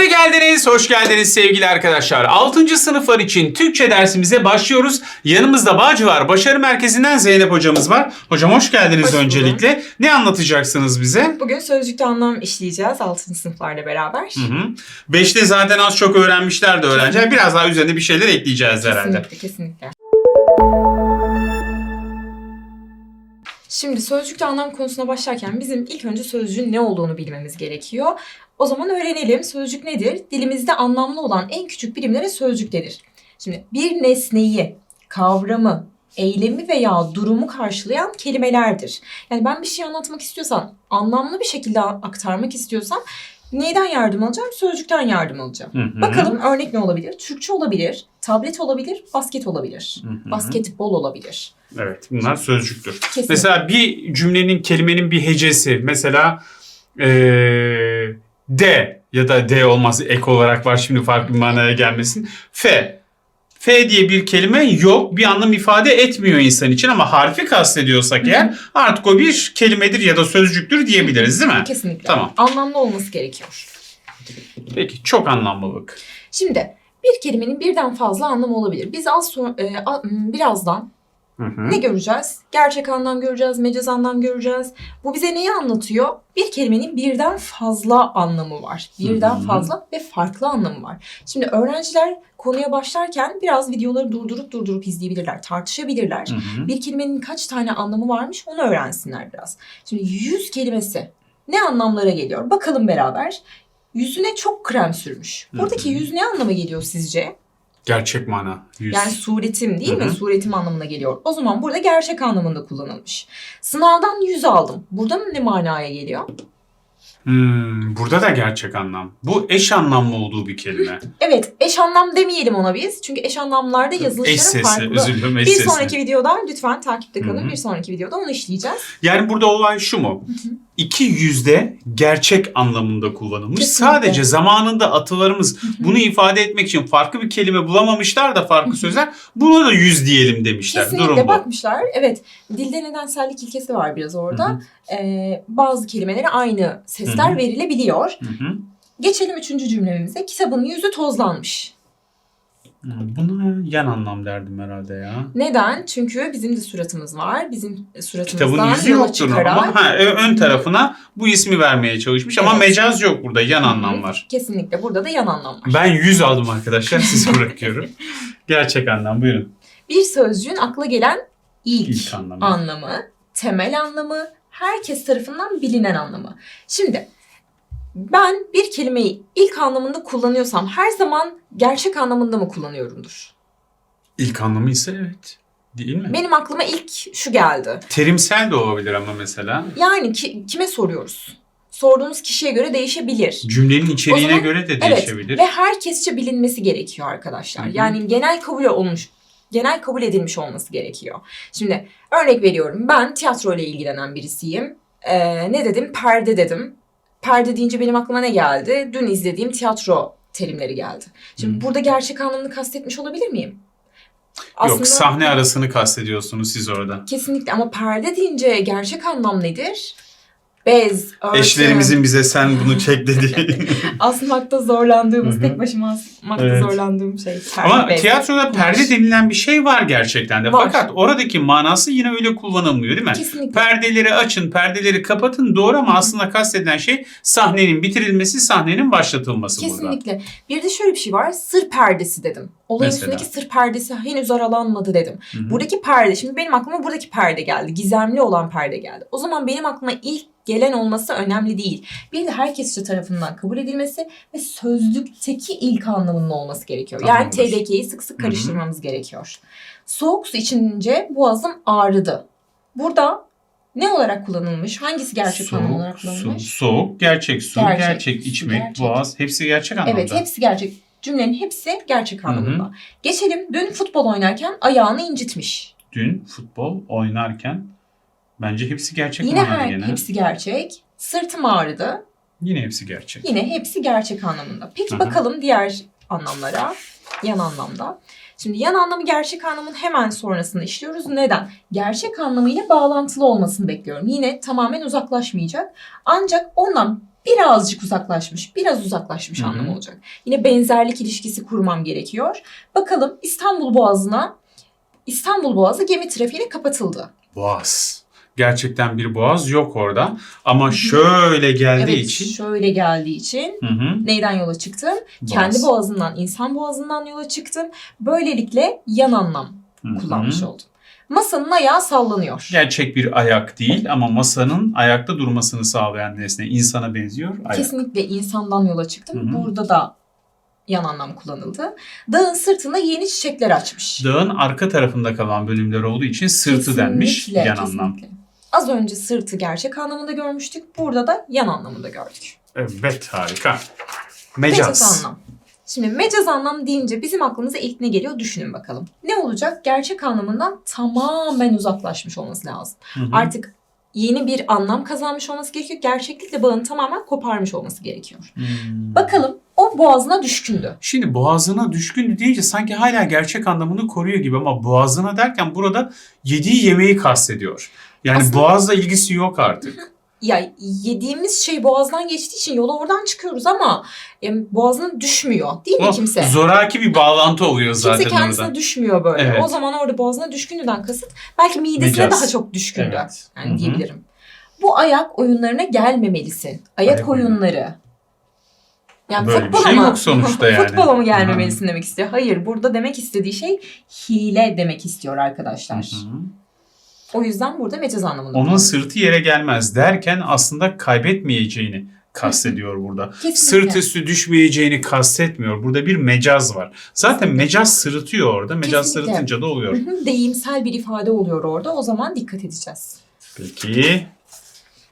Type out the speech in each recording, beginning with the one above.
Buralara geldiniz, hoş geldiniz sevgili arkadaşlar. 6. sınıflar için Türkçe dersimize başlıyoruz. Yanımızda Bağcı var. Başarı Merkezi'nden Zeynep hocamız var. Hocam hoş geldiniz Hoş öncelikle. Ne anlatacaksınız bize? Bugün sözcükte anlam işleyeceğiz 6. sınıflarla beraber. Hı hı. Beşte zaten az çok öğrenmişler de öğrenciler. Biraz daha üzerine bir şeyler ekleyeceğiz herhalde. Kesinlikle, kesinlikle. Şimdi sözcükte anlam konusuna başlarken bizim ilk önce sözcüğün ne olduğunu bilmemiz gerekiyor. O zaman öğrenelim. Sözcük nedir? Dilimizde anlamlı olan en küçük birimlere sözcük denir. Şimdi bir nesneyi, kavramı, eylemi veya durumu karşılayan kelimelerdir. Yani ben bir şey anlatmak istiyorsam, anlamlı bir şekilde aktarmak istiyorsam neyden yardım alacağım? Sözcükten yardım alacağım. Hı hı. Bakalım örnek ne olabilir? Türkçe olabilir, tablet olabilir, basket olabilir. Hı hı. Basketbol olabilir. Evet bunlar sözcüktür. Kesinlikle. Mesela bir cümlenin kelimenin bir hecesi mesela eee, D ya da D olması ek olarak var şimdi farklı bir manaya gelmesin. F. F diye bir kelime yok bir anlam ifade etmiyor insan için ama harfi kastediyorsak eğer artık o bir kelimedir ya da sözcüktür diyebiliriz değil mi? Kesinlikle. Tamam. Anlamlı olması gerekiyor. Peki çok anlamlılık. Şimdi bir kelimenin birden fazla anlamı olabilir. Biz az sonra, e, a- birazdan Hı hı. ne göreceğiz? Gerçek anlam göreceğiz, mecaz anlam göreceğiz. Bu bize neyi anlatıyor? Bir kelimenin birden fazla anlamı var. Birden Hı hı. fazla ve farklı anlamı var. Şimdi öğrenciler konuya başlarken biraz videoları durdurup durdurup izleyebilirler, tartışabilirler. Hı hı. bir kelimenin kaç tane anlamı varmış onu öğrensinler biraz. Şimdi yüz kelimesi ne anlamlara geliyor? Bakalım beraber. Yüzüne çok krem sürmüş. Buradaki yüz ne anlama geliyor sizce? Gerçek mana. Yüz. Yani suretim değil Hı mi? Suretim anlamına geliyor. O zaman burada gerçek anlamında kullanılmış. Sınavdan yüz aldım. Burada ne manaya geliyor? Hmm, burada da gerçek anlam. Bu eş anlamlı olduğu bir kelime. Evet eş anlam demeyelim ona biz. Çünkü eş anlamlarda eş yazılışları sesi, farklı. diliyorum eş Bir sesi. sonraki videoda lütfen takipte kalın. Hı hı. Bir sonraki videoda onu işleyeceğiz. Yani burada olay şu mu? İki yüzde gerçek anlamında kullanılmış. Kesinlikle. Sadece zamanında atalarımız bunu ifade etmek için farklı bir kelime bulamamışlar da farklı sözler. Buna da yüz diyelim demişler. Kesinlikle Durum bu. bakmışlar. Evet. Dilde nedensellik ilkesi var biraz orada. Ee, bazı kelimelere aynı sesler Hı hı. verilebiliyor. Hı hı. Geçelim üçüncü cümlemize. Kitabın yüzü tozlanmış. Buna yan anlam derdim herhalde ya. Neden? Çünkü bizim de suratımız var. Bizim Kitabın suratımızdan yüzü yola yoktur çıkarak... ama ha, ön tarafına bu ismi vermeye çalışmış ama Evet. mecaz yok burada yan anlam var. Kesinlikle. Burada da yan anlam var. Ben 100 aldım arkadaşlar sizi bırakıyorum. Gerçek anlam buyurun. Bir sözcüğün akla gelen ilk, İlk anlamı. anlamı, temel anlamı, herkes tarafından bilinen anlamı. Şimdi ben bir kelimeyi ilk anlamında kullanıyorsam her zaman gerçek anlamında mı kullanıyorumdur? İlk anlamı ise evet. Değil mi? Benim aklıma ilk şu geldi. Terimsel de olabilir ama mesela. Yani ki, kime soruyoruz? Sorduğumuz kişiye göre değişebilir. Cümlenin içeriğine O zaman- göre de Evet değişebilir. ve herkesçe bilinmesi gerekiyor arkadaşlar. Hı hı. Yani genel kabul olmuş, genel kabul edilmiş olması gerekiyor. Şimdi örnek veriyorum ben tiyatro ile ilgilenen birisiyim. Ee, ne dedim? Perde dedim. Perde deyince benim aklıma ne geldi? Dün izlediğim tiyatro terimleri geldi. Şimdi Hı. burada gerçek anlamını kastetmiş olabilir miyim? Yok sahne arasını kastediyorsunuz siz orada. Kesinlikle ama perde deyince gerçek anlam nedir? Bez, örtü. Eşlerimizin bize sen bunu çek dediği. asmakta zorlandığımız, tek başıma asmakta Evet. zorlandığım şey. Perde, ama bez. tiyatroda perde denilen bir şey var gerçekten de. Var. Fakat oradaki manası yine öyle kullanılmıyor değil mi? Kesinlikle. Perdeleri açın, perdeleri kapatın doğru ama aslında kastedilen şey sahnenin bitirilmesi, sahnenin başlatılması burada. Kesinlikle. Bir de şöyle bir şey var. Sır perdesi dedim. Olayın Mesela? üstündeki sır perdesi henüz aralanmadı dedim. Hı hı. Buradaki perde, şimdi benim aklıma buradaki perde geldi. Gizemli olan perde geldi. O zaman benim aklıma ilk gelen olması önemli değil. Bir de herkesçe tarafından kabul edilmesi ve sözlükteki ilk anlamının olması gerekiyor. Yani Tamamdır. TDK'yi sık sık Hı hı. karıştırmamız gerekiyor. Soğuk su içince boğazım ağrıdı. Burada ne olarak kullanılmış? Hangisi gerçek anlam olarak Soğuk, kullanılmış? soğuk, gerçek su, Gerçek, gerçek, su, içmek, gerçek. boğaz hepsi gerçek anlamda. Evet hepsi gerçek. Cümlenin hepsi gerçek hı. anlamında. Geçelim dün futbol oynarken ayağını incitmiş. Dün futbol oynarken bence hepsi gerçek Yine her, gene. hepsi gerçek. Sırtım ağrıdı. Yine hepsi gerçek. Yine hepsi gerçek anlamında. Peki Hı hı. bakalım diğer anlamlara. Yan anlamda. Şimdi yan anlamı gerçek anlamın hemen sonrasında işliyoruz. Neden? Gerçek anlamıyla bağlantılı olmasını bekliyorum. Yine tamamen uzaklaşmayacak. Ancak ondan birazcık uzaklaşmış, biraz uzaklaşmış Hı hı. anlamı olacak. Yine benzerlik ilişkisi kurmam gerekiyor. Bakalım İstanbul Boğazı'na İstanbul Boğazı gemi trafiğine kapatıldı. Boğaz. Gerçekten bir boğaz yok orada. Ama şöyle geldiği evet, için. şöyle geldiği için Hı hı. neyden yola çıktım? Boğaz. Kendi boğazından, insan boğazından yola çıktım. Böylelikle yan anlam Hı hı. kullanmış oldum. Masanın ayağı sallanıyor. Gerçek bir ayak değil ama masanın ayakta durmasını sağlayan nesne insana benziyor. Ayak. Kesinlikle insandan yola çıktım. Hı hı. Burada da yan anlam kullanıldı. Dağın sırtında yeni çiçekler açmış. Dağın arka tarafında kalan bölümler olduğu için sırtı denmiş Kesinlikle, yan anlam. kesinlikle. Az önce sırtı gerçek anlamında görmüştük. Burada da yan anlamında gördük. Evet harika. Mecaz, Mecaz. anlam. Şimdi mecaz anlam deyince bizim aklımıza ilk ne geliyor düşünün bakalım. Ne olacak? Gerçek anlamından tamamen uzaklaşmış olması lazım. Hı hı. Artık yeni bir anlam kazanmış olması gerekiyor. Gerçeklikle bağını tamamen koparmış olması gerekiyor. Hmm. Bakalım o boğazına düşkündü. Şimdi boğazına düşkün deyince sanki hala gerçek anlamını koruyor gibi ama boğazına derken burada yediği yemeği kastediyor. Yani Aslında- boğazla ilgisi yok artık. Ya yediğimiz şey boğazdan geçtiği için yola oradan çıkıyoruz ama yani boğazına düşmüyor değil mi O kimse? zoraki bir bağlantı oluyor zaten Kimse kendisine orada. düşmüyor böyle. Evet. O zaman orada boğazına düşkündüden kasıt belki midesine Mecaz. daha çok düşkündü. Evet. Yani diyebilirim. Bu ayak oyunlarına gelmemelisin. Ayak, Ayak oyunu. oyunları. Yani Böyle bir futbola şey mı? yok sonuçta yani. Futbola mı gelmemelisin demek istiyor. Hayır burada demek istediği şey hile demek istiyor arkadaşlar. Hı hı. O yüzden burada mecaz anlamında. Onun sırtı yere gelmez derken aslında kaybetmeyeceğini kastediyor burada. Kesinlikle. Sırt üstü düşmeyeceğini kastetmiyor. Burada bir mecaz var. Zaten mecaz sırıtıyor orada. Mecaz Kesinlikle. sırıtınca da oluyor. Deyimsel bir ifade oluyor orada. O zaman dikkat edeceğiz. Peki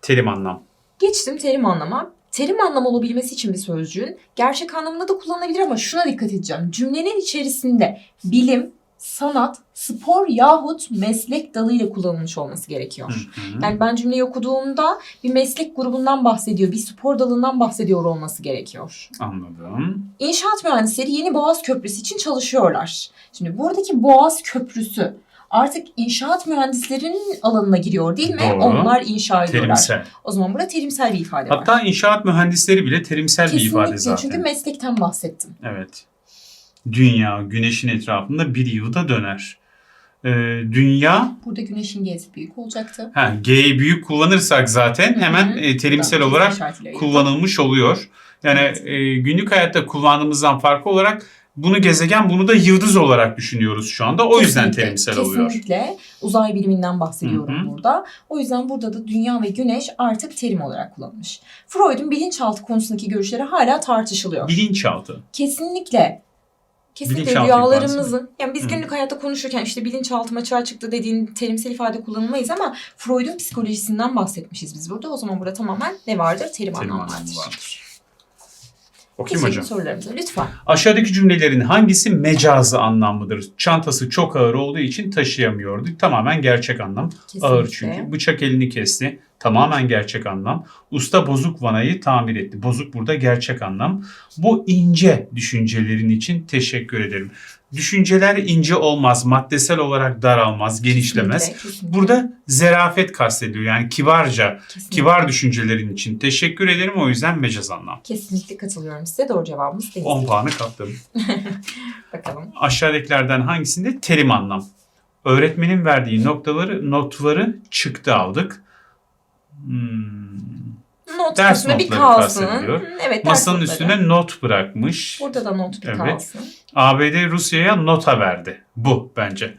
terim anlam. Geçtim terim anlama. Terim anlam olabilmesi için bir sözcüğün gerçek anlamında da kullanılabilir ama şuna dikkat edeceğim. Cümlenin içerisinde bilim, sanat, spor yahut meslek dalıyla kullanılmış olması gerekiyor. Hı hı. Yani ben cümleyi okuduğumda bir meslek grubundan bahsediyor, bir spor dalından bahsediyor olması gerekiyor. Anladım. İnşaat mühendisleri yeni Boğaz Köprüsü için çalışıyorlar. Şimdi buradaki Boğaz Köprüsü artık inşaat mühendislerinin alanına giriyor değil mi? Doğru. Onlar inşa ediyorlar. Terimsel. O zaman burada terimsel bir ifade var. Hatta inşaat mühendisleri bile terimsel bir ifade Kesinlikle zaten. çünkü meslekten bahsettim. Evet. Dünya güneşin etrafında bir yılda döner. Ee, dünya Burada güneşin G'si büyük olacaktı. ha, G'yi büyük kullanırsak zaten hemen Hı hı. e, terimsel olarak kullanılmış oluyor. Yani Evet. e, günlük hayatta kullandığımızdan farklı olarak bunu gezegen bunu da yıldız olarak düşünüyoruz şu anda. O yüzden Kesinlikle, terimsel oluyor. Kesinlikle uzay biliminden bahsediyorum Hı hı. burada. O yüzden burada da dünya ve güneş artık terim olarak kullanılmış. Freud'un bilinçaltı konusundaki görüşleri hala tartışılıyor. Bilinçaltı. Kesinlikle. Kesinlikle rüyalarımızın, yani biz Hı. günlük hayatta konuşurken işte bilinçaltım açığa çıktı dediğin terimsel ifade kullanılmayız ama Freud'un psikolojisinden bahsetmişiz biz burada. O zaman burada tamamen ne vardır? Terim, Terim anlamı anlamı vardır. vardır. Okuyayım Geçelim hocam. sorularımıza lütfen. Aşağıdaki cümlelerin hangisi mecazı anlamlıdır? Çantası çok ağır olduğu için taşıyamıyordu. Tamamen gerçek anlam. Ağır Kesinlikle. çünkü. Bıçak elini kesti. Tamamen gerçek anlam. Usta bozuk vanayı tamir etti. Bozuk burada gerçek anlam. Bu ince düşüncelerin için teşekkür ederim. Düşünceler ince olmaz, maddesel olarak daralmaz, genişlemez. Kesinlikle, kesinlikle. Burada zerafet kastediyor. Yani kibarca, Kesinlikle. kibar düşüncelerin için teşekkür ederim. O yüzden mecaz anlam. Kesinlikle katılıyorum size. Doğru cevabımız değil. 10 puanı kaptım. Bakalım. Aşağıdakilerden hangisinde terim anlam? Öğretmenin verdiği noktaları, notları çıktı aldık. Hmm. Not Ders kısmı bir kalsın. Evet, Masanın notları. üstüne not bırakmış. Burada da not bir Evet. kalsın. ABD Rusya'ya nota verdi. Bu bence.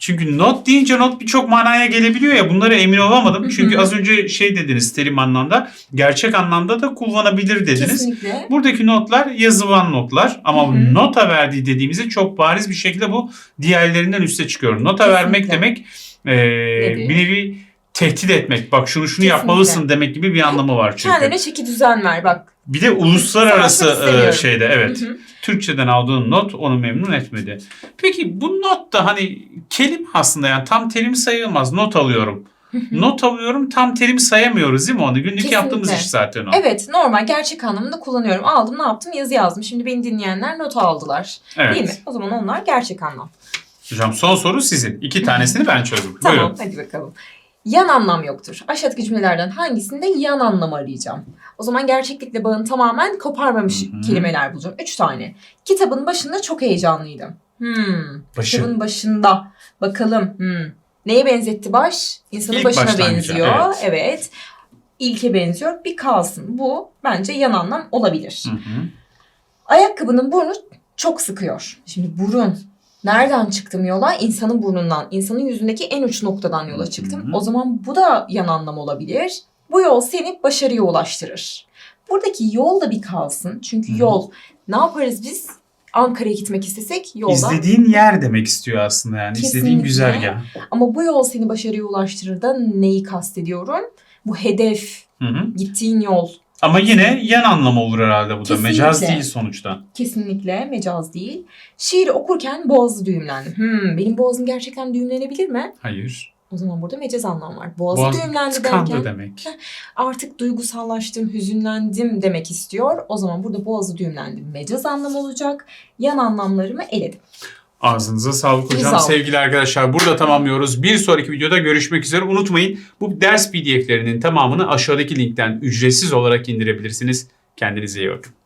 Çünkü not deyince not birçok manaya gelebiliyor ya bunlara emin olamadım. Hı hı. Çünkü az önce şey dediniz terim anlamda gerçek anlamda da kullanabilir dediniz. Kesinlikle. Buradaki notlar yazılan notlar ama Hı hı. nota verdiği dediğimizde çok bariz bir şekilde bu diğerlerinden üste çıkıyor. Nota Kesinlikle. vermek demek e, bir nevi tehdit etmek. Bak şunu şunu Kesinlikle. yapmalısın demek gibi bir anlamı var çünkü. Kendine çeki düzen ver bak. Bir de uluslararası e, şeyde evet. Hı hı. Türkçeden aldığın not onu memnun etmedi. Peki bu not da hani kelime aslında yani tam terim sayılmaz. Not alıyorum. not alıyorum tam terim sayamıyoruz değil mi onu? Günlük Kesinlikle. yaptığımız iş zaten o. Evet normal gerçek anlamında kullanıyorum. Aldım ne yaptım yazı yazdım. Şimdi beni dinleyenler not aldılar. Evet. Değil mi? O zaman onlar gerçek anlam. Hocam son soru sizin. İki tanesini ben çözdüm. Tamam Buyurun. hadi bakalım. Yan anlam yoktur. Aşağıdaki cümlelerden hangisinde yan anlam arayacağım? O zaman gerçeklikle bağını tamamen koparmamış Hı hı. kelimeler bulacağım. Üç tane. Kitabın başında çok heyecanlıydım. Hmm. Başı. Kitabın başında. Bakalım. Hmm. Neye benzetti baş? İnsanın İlk başına benziyor. evet. evet. İlke benziyor. Bir kalsın. Bu bence yan anlam olabilir. Hı hı. Ayakkabının burnu çok sıkıyor. Şimdi burun. Nereden çıktım yola? İnsanın burnundan. İnsanın yüzündeki en uç noktadan yola çıktım. Hı hı. O zaman bu da yan anlam olabilir. Bu yol seni başarıya ulaştırır. Buradaki yol da bir kalsın. Çünkü Hı hı. yol ne yaparız biz? Ankara'ya gitmek istesek yoldan. İzlediğin yer demek istiyor aslında yani. Kesinlikle. güzergah. Ama bu yol seni başarıya ulaştırır da neyi kastediyorum? Bu hedef, Hı hı. gittiğin yol. Ama yine yan anlam olur herhalde bu da. Kesinlikle. Mecaz değil sonuçta. Kesinlikle mecaz değil. Şiiri okurken boğazı düğümlendi. Hmm, benim boğazım gerçekten düğümlenebilir mi? Hayır. O zaman burada mecaz anlam var. Boğazı Boğaz düğümlendi tıkandı derken demek. artık duygusallaştım, hüzünlendim demek istiyor. O zaman burada boğazı düğümlendi. Mecaz anlam olacak. Yan anlamlarımı eledim. Ağzınıza sağlık hocam. Sağ. Sevgili arkadaşlar burada tamamlıyoruz. Bir sonraki videoda görüşmek üzere. Unutmayın bu ders pdf'lerinin tamamını aşağıdaki linkten ücretsiz olarak indirebilirsiniz. Kendinize iyi bakın.